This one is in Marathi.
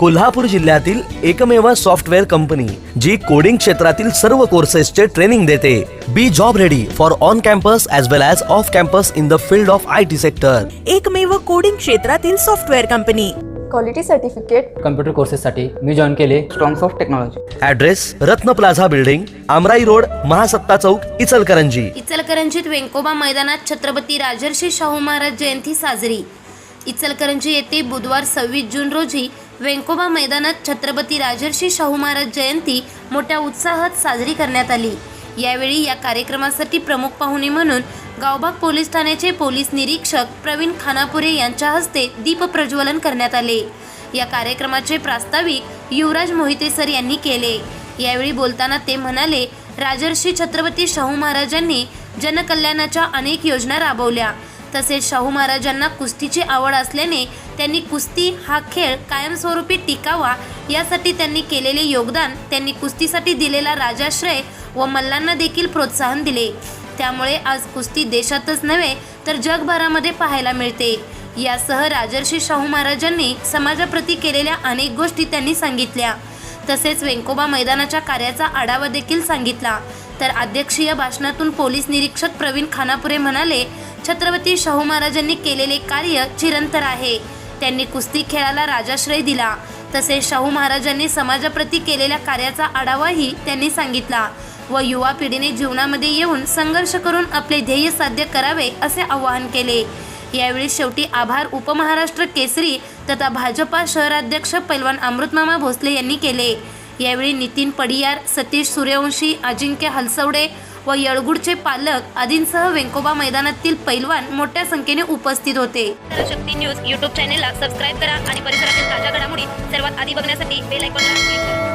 कोल्हापूर जिल्ह्यातील एकमेव सॉफ्टवेअर कंपनी जी कोडिंग क्षेत्रातील सर्व कोर्सेसचे ट्रेनिंग देते. Be job ready for on campus as well as off campus in the field of I T sector एकमेव कोडिंग क्षेत्रातील software company. Quality certificate computer कोर्सेससाठी मी जॉईन केले. Strongs of technology address Ratna plaza building Amrai road Mahasatta chowk Ichalkaranji. इचलकरंजीत वेंकोबा मैदानात छत्रपती राजर्षी शाहू महाराज जयंती साजरी. इचलकरंजी येथे बुधवार सव्वीस जून रोजी वेंकोबा मैदानात छत्रपती राजर्षी शाहू महाराज जयंती मोठ्या उत्साहात साजरी करण्यात आली. यावेळी या कार्यक्रमासाठी प्रमुख पाहुणे म्हणून गावबाग पोलीस ठाण्याचे पोलीस निरीक्षक प्रवीण खानापुरे यांच्या हस्ते दीप प्रज्वलन करण्यात आले. या कार्यक्रमाचे प्रास्ताविक युवराज मोहिते सर यांनी केले. यावेळी बोलताना ते म्हणाले राजर्षी छत्रपती शाहू महाराजांनी जनकल्याणाच्या अनेक योजना राबवल्या. तसेच शाहू महाराजांना कुस्तीची आवड असल्याने त्यांनी कुस्ती हा खेळ कायमस्वरूपी टिकावा यासाठी त्यांनी केलेले योगदान त्यांनी कुस्तीसाठी दिलेला राजाश्रय व मल्लांना देखील प्रोत्साहन दिले. त्यामुळे आज कुस्ती देशातच नव्हे तर जगभरामध्ये पाहायला मिळते. यासह राजर्षी शाहू महाराजांनी समाजाप्रती केलेल्या अनेक गोष्टी त्यांनी सांगितल्या. तसेच वेंकोबा मैदानाच्या कार्याचा आढावा देखील सांगितला. तर अध्यक्षीय भाषणातून पोलीस निरीक्षक प्रवीण खानापुरे म्हणाले छत्रपती शाहू महाराजांनी केलेले कार्य चिरंतर आहे. त्यांनी कुस्ती खेळाला राजाश्रय दिला. तसेच शाहू महाराजांनी समाजाप्रती केलेल्या कार्याचा आढावाही त्यांनी सांगितला व युवा पिढीने जीवनामध्ये येऊन संघर्ष करून आपले ध्येय साध्य करावे असे आवाहन केले. यावेळी शेवटी आभार उपमहाराष्ट्र केसरी तथा भाजपा शहराध्यक्ष पैलवान अमृतमामा भोसले यांनी केले. यावेळी नितीन पडियार सतीश सूर्यवंशी अजिंक्य हलसवडे व येळगुडचे पालक आदींसह वेंकोबा मैदानातील पैलवान मोठ्या संख्येने उपस्थित होते. शक्ती न्यूज युट्यूब चॅनेलला सबस्क्राईब करा आणि परिसरातील ताज्या घडामोडी सर्वात आधी बघण्यासाठी बेल आयकॉनला क्लिक करा.